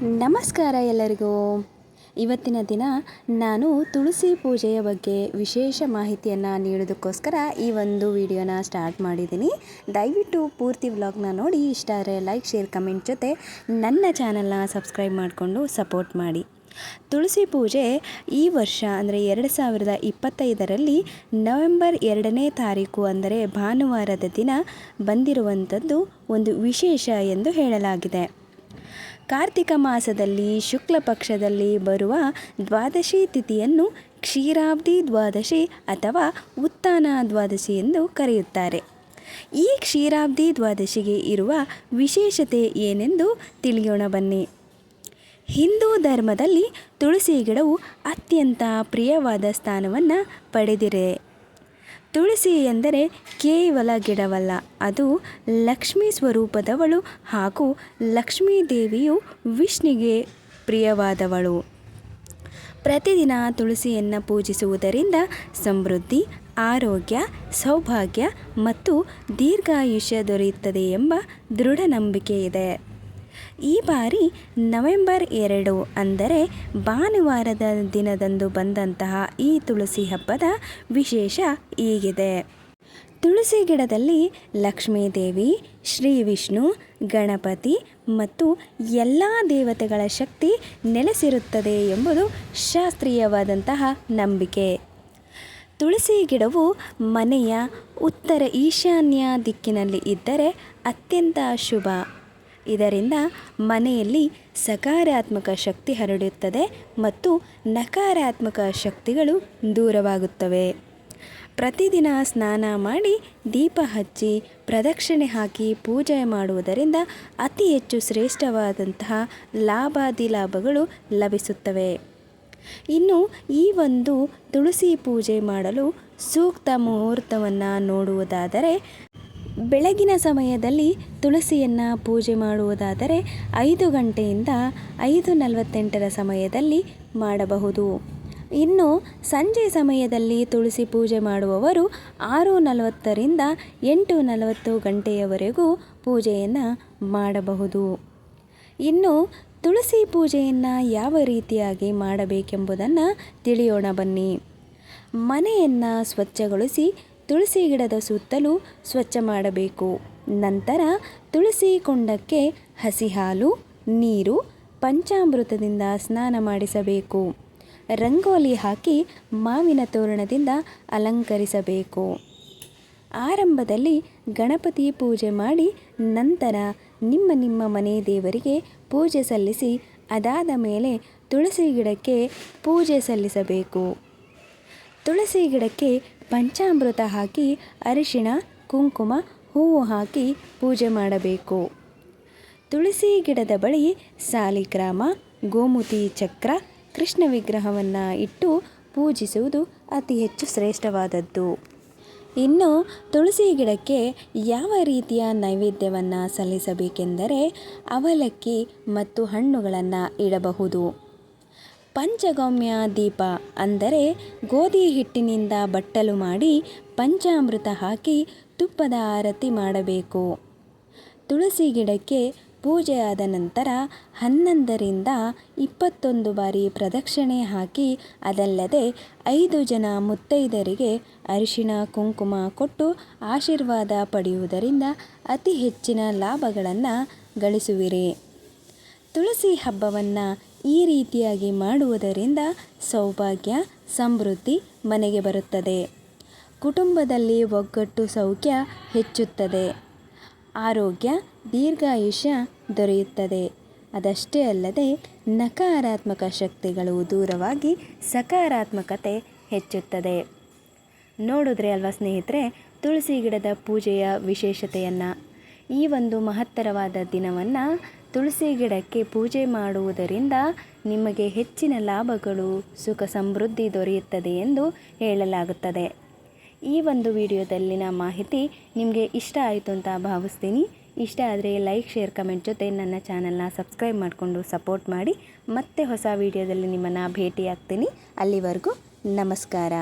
ನಮಸ್ಕಾರ ಎಲ್ಲರಿಗೂ. ಇವತ್ತಿನ ದಿನ ನಾನು ತುಳಸಿ ಪೂಜೆಯ ಬಗ್ಗೆ ವಿಶೇಷ ಮಾಹಿತಿಯನ್ನು ನೀಡೋದಕ್ಕೋಸ್ಕರ ಈ ಒಂದು ವಿಡಿಯೋನ ಸ್ಟಾರ್ಟ್ ಮಾಡಿದ್ದೀನಿ. ದಯವಿಟ್ಟು ಪೂರ್ತಿ ವ್ಲಾಗ್ನ ನೋಡಿ, ಇಷ್ಟ ಆದರೆ ಲೈಕ್, ಶೇರ್, ಕಮೆಂಟ್ ಜೊತೆ ನನ್ನ ಚಾನಲ್ನ ಸಬ್ಸ್ಕ್ರೈಬ್ ಮಾಡಿಕೊಂಡು ಸಪೋರ್ಟ್ ಮಾಡಿ. ತುಳಸಿ ಪೂಜೆ ಈ ವರ್ಷ, ಅಂದರೆ ಎರಡು ಸಾವಿರದ ಇಪ್ಪತ್ತೈದರಲ್ಲಿ ನವೆಂಬರ್ ಎರಡನೇ ತಾರೀಕು, ಅಂದರೆ ಭಾನುವಾರದ ದಿನ ಬಂದಿರುವಂಥದ್ದು ಒಂದು ವಿಶೇಷ ಎಂದು ಹೇಳಲಾಗಿದೆ. ಕಾರ್ತಿಕ ಮಾಸದಲ್ಲಿ ಶುಕ್ಲ ಪಕ್ಷದಲ್ಲಿ ಬರುವ ದ್ವಾದಶಿ ತಿಥಿಯನ್ನು ಕ್ಷೀರಾಬ್ದಿ ದ್ವಾದಶಿ ಅಥವಾ ಉತ್ಥಾನ ದ್ವಾದಶಿ ಎಂದು ಕರೆಯುತ್ತಾರೆ. ಈ ಕ್ಷೀರಾಬ್ದಿ ದ್ವಾದಶಿಗೆ ಇರುವ ವಿಶೇಷತೆ ಏನೆಂದು ತಿಳಿಯೋಣ ಬನ್ನಿ. ಹಿಂದೂ ಧರ್ಮದಲ್ಲಿ ತುಳಸಿ ಗಿಡವು ಅತ್ಯಂತ ಪ್ರಿಯವಾದ ಸ್ಥಾನವನ್ನು ಪಡೆದಿದೆ ತುಳಸಿ ಎಂದರೆ ಕೇವಲ ಗಿಡವಲ್ಲ, ಅದು ಲಕ್ಷ್ಮೀ ಸ್ವರೂಪದವಳು ಹಾಗೂ ಲಕ್ಷ್ಮೀ ದೇವಿಯು ವಿಷ್ಣುಗೆ ಪ್ರಿಯವಾದವಳು. ಪ್ರತಿದಿನ ತುಳಸಿಯನ್ನು ಪೂಜಿಸುವುದರಿಂದ ಸಮೃದ್ಧಿ, ಆರೋಗ್ಯ, ಸೌಭಾಗ್ಯ ಮತ್ತು ದೀರ್ಘಾಯುಷ್ಯ ದೊರೆಯುತ್ತದೆ ಎಂಬ ದೃಢ ನಂಬಿಕೆ ಇದೆ. ಈ ಬಾರಿ ನವೆಂಬರ್ ಎರಡು ಅಂದರೆ ಭಾನುವಾರದ ದಿನದಂದು ಬಂದಂತಹ ಈ ತುಳಸಿ ಹಬ್ಬದ ವಿಶೇಷ ಹೀಗಿದೆ. ತುಳಸಿ ಗಿಡದಲ್ಲಿ ಲಕ್ಷ್ಮೀದೇವಿ ಶ್ರೀ ವಿಷ್ಣು, ಗಣಪತಿ ಮತ್ತು ಎಲ್ಲ ದೇವತೆಗಳ ಶಕ್ತಿ ನೆಲೆಸಿರುತ್ತದೆ ಎಂಬುದು ಶಾಸ್ತ್ರೀಯವಾದಂತಹ ನಂಬಿಕೆ. ತುಳಸಿ ಗಿಡವು ಮನೆಯ ಉತ್ತರ ಈಶಾನ್ಯ ದಿಕ್ಕಿನಲ್ಲಿ ಇದ್ದರೆ ಅತ್ಯಂತ ಶುಭ. ಇದರಿಂದ ಮನೆಯಲ್ಲಿ ಸಕಾರಾತ್ಮಕ ಶಕ್ತಿ ಹರಡುತ್ತದೆ ಮತ್ತು ನಕಾರಾತ್ಮಕ ಶಕ್ತಿಗಳು ದೂರವಾಗುತ್ತವೆ. ಪ್ರತಿದಿನ ಸ್ನಾನ ಮಾಡಿ ದೀಪ ಹಚ್ಚಿ ಪ್ರದಕ್ಷಿಣೆ ಹಾಕಿ ಪೂಜೆ ಮಾಡುವುದರಿಂದ ಅತಿ ಹೆಚ್ಚು ಶ್ರೇಷ್ಠವಾದಂತಹ ಲಾಭಾದಿಲಾಭಗಳು ಲಭಿಸುತ್ತವೆ. ಇನ್ನು ಈ ಒಂದು ತುಳಸಿ ಪೂಜೆ ಮಾಡಲು ಸೂಕ್ತ ಮುಹೂರ್ತವನ್ನು ನೋಡುವುದಾದರೆ ಬೆಳಗಿನ ಸಮಯದಲ್ಲಿ ತುಳಸಿಯನ್ನು ಪೂಜೆ ಮಾಡುವುದಾದರೆ ಐದು ಗಂಟೆಯಿಂದ ಐದು ನಲವತ್ತೆಂಟರ ಸಮಯದಲ್ಲಿ ಮಾಡಬಹುದು. ಇನ್ನು ಸಂಜೆ ಸಮಯದಲ್ಲಿ ತುಳಸಿ ಪೂಜೆ ಮಾಡುವವರು ಆರು ನಲವತ್ತರಿಂದ ಎಂಟು ನಲವತ್ತು ಗಂಟೆಯವರೆಗೂ ಪೂಜೆಯನ್ನು ಮಾಡಬಹುದು. ಇನ್ನು ತುಳಸಿ ಪೂಜೆಯನ್ನು ಯಾವ ರೀತಿಯಾಗಿ ಮಾಡಬೇಕೆಂಬುದನ್ನು ತಿಳಿಯೋಣ ಬನ್ನಿ. ಮನೆಯನ್ನು ಸ್ವಚ್ಛಗೊಳಿಸಿ ತುಳಸಿ ಗಿಡದ ಸುತ್ತಲೂ ಸ್ವಚ್ಛ ಮಾಡಬೇಕು. ನಂತರ ತುಳಸಿ ಕುಂಡಕ್ಕೆ ಹಸಿ ಹಾಲು ನೀರು, ಪಂಚಾಮೃತದಿಂದ ಸ್ನಾನ ಮಾಡಿಸಬೇಕು. ರಂಗೋಲಿ ಹಾಕಿ ಮಾವಿನ ತೋರಣದಿಂದ ಅಲಂಕರಿಸಬೇಕು. ಆರಂಭದಲ್ಲಿ ಗಣಪತಿ ಪೂಜೆ ಮಾಡಿ ನಂತರ ನಿಮ್ಮ ನಿಮ್ಮ ಮನೆ ದೇವರಿಗೆ ಪೂಜೆ ಸಲ್ಲಿಸಿ ಅದಾದ ಮೇಲೆ ತುಳಸಿ ಗಿಡಕ್ಕೆ ಪೂಜೆ ಸಲ್ಲಿಸಬೇಕು. ತುಳಸಿ ಗಿಡಕ್ಕೆ ಪಂಚಾಮೃತ ಹಾಕಿ, ಅರಿಶಿಣ, ಕುಂಕುಮ, ಹೂವು ಹಾಕಿ ಪೂಜೆ ಮಾಡಬೇಕು. ತುಳಸಿ ಗಿಡದ ಬಳಿ ಸಾಲಿಗ್ರಾಮ, ಗೋಮುತಿ ಚಕ್ರ, ಕೃಷ್ಣ ವಿಗ್ರಹವನ್ನು ಇಟ್ಟು ಪೂಜಿಸುವುದು ಅತಿ ಹೆಚ್ಚು ಶ್ರೇಷ್ಠವಾದದ್ದು. ಇನ್ನು ತುಳಸಿ ಗಿಡಕ್ಕೆ ಯಾವ ರೀತಿಯ ನೈವೇದ್ಯವನ್ನು ಸಲ್ಲಿಸಬೇಕೆಂದರೆ ಅವಲಕ್ಕಿ ಮತ್ತು ಹಣ್ಣುಗಳನ್ನು ಇಡಬಹುದು. ಪಂಚಗೌಮ್ಯ ದೀಪ ಅಂದರೆ ಗೋಧಿ ಹಿಟ್ಟಿನಿಂದ ಬಟ್ಟಲು ಮಾಡಿ ಪಂಚಾಮೃತ ಹಾಕಿ ತುಪ್ಪದ ಆರತಿ ಮಾಡಬೇಕು. ತುಳಸಿ ಗಿಡಕ್ಕೆ ಪೂಜೆ ಆದ ನಂತರ ಹನ್ನೊಂದರಿಂದ ಇಪ್ಪತ್ತೊಂದು ಬಾರಿ ಪ್ರದಕ್ಷಿಣೆ ಹಾಕಿ ಅದಲ್ಲದೆ ಐದು ಜನ ಮುತ್ತೈದರಿಗೆ ಅರಿಶಿಣ, ಕುಂಕುಮ ಕೊಟ್ಟು ಆಶೀರ್ವಾದ ಪಡೆಯುವುದರಿಂದ ಅತಿ ಹೆಚ್ಚಿನ ಲಾಭಗಳನ್ನು ಗಳಿಸುವಿರಿ. ತುಳಸಿ ಹಬ್ಬವನ್ನು ಈ ರೀತಿಯಾಗಿ ಮಾಡುವುದರಿಂದ ಸೌಭಾಗ್ಯ, ಸಮೃದ್ಧಿ ಮನೆಗೆ ಬರುತ್ತದೆ. ಕುಟುಂಬದಲ್ಲಿ ಒಗ್ಗಟ್ಟು ಸೌಖ್ಯ ಹೆಚ್ಚುತ್ತದೆ. ಆರೋಗ್ಯ, ದೀರ್ಘಾಯುಷ್ಯ ದೊರೆಯುತ್ತದೆ. ಅದಷ್ಟೇ ಅಲ್ಲದೆ ನಕಾರಾತ್ಮಕ ಶಕ್ತಿಗಳು ದೂರವಾಗಿ ಸಕಾರಾತ್ಮಕತೆ ಹೆಚ್ಚುತ್ತದೆ. ನೋಡಿದ್ರೆ ಅಲ್ವಾ ಸ್ನೇಹಿತರೆ, ತುಳಸಿ ಗಿಡದ ಪೂಜೆಯ ವಿಶೇಷತೆಯನ್ನು? ಈ ಒಂದು ಮಹತ್ತರವಾದ ದಿನವನ್ನು ತುಳಸಿ ಗಿಡಕ್ಕೆ ಪೂಜೆ ಮಾಡುವುದರಿಂದ ನಿಮಗೆ ಹೆಚ್ಚಿನ ಲಾಭಗಳು, ಸುಖ ಸಮೃದ್ಧಿ ದೊರೆಯುತ್ತದೆ ಎಂದು ಹೇಳಲಾಗುತ್ತದೆ. ಈ ಒಂದು ವಿಡಿಯೋದಲ್ಲಿನ ಮಾಹಿತಿ ನಿಮಗೆ ಇಷ್ಟ ಆಯಿತು ಅಂತ ಭಾವಿಸ್ತೀನಿ. ಇಷ್ಟ ಆದರೆ ಲೈಕ್, ಶೇರ್, ಕಮೆಂಟ್ ಜೊತೆ ನನ್ನ ಚಾನಲ್ನ ಸಬ್ಸ್ಕ್ರೈಬ್ ಮಾಡಿಕೊಂಡು ಸಪೋರ್ಟ್ ಮಾಡಿ. ಮತ್ತೆ ಹೊಸ ವಿಡಿಯೋದಲ್ಲಿ ನಿಮ್ಮನ್ನು ಭೇಟಿಯಾಗ್ತೀನಿ. ಅಲ್ಲಿವರೆಗೂ ನಮಸ್ಕಾರ.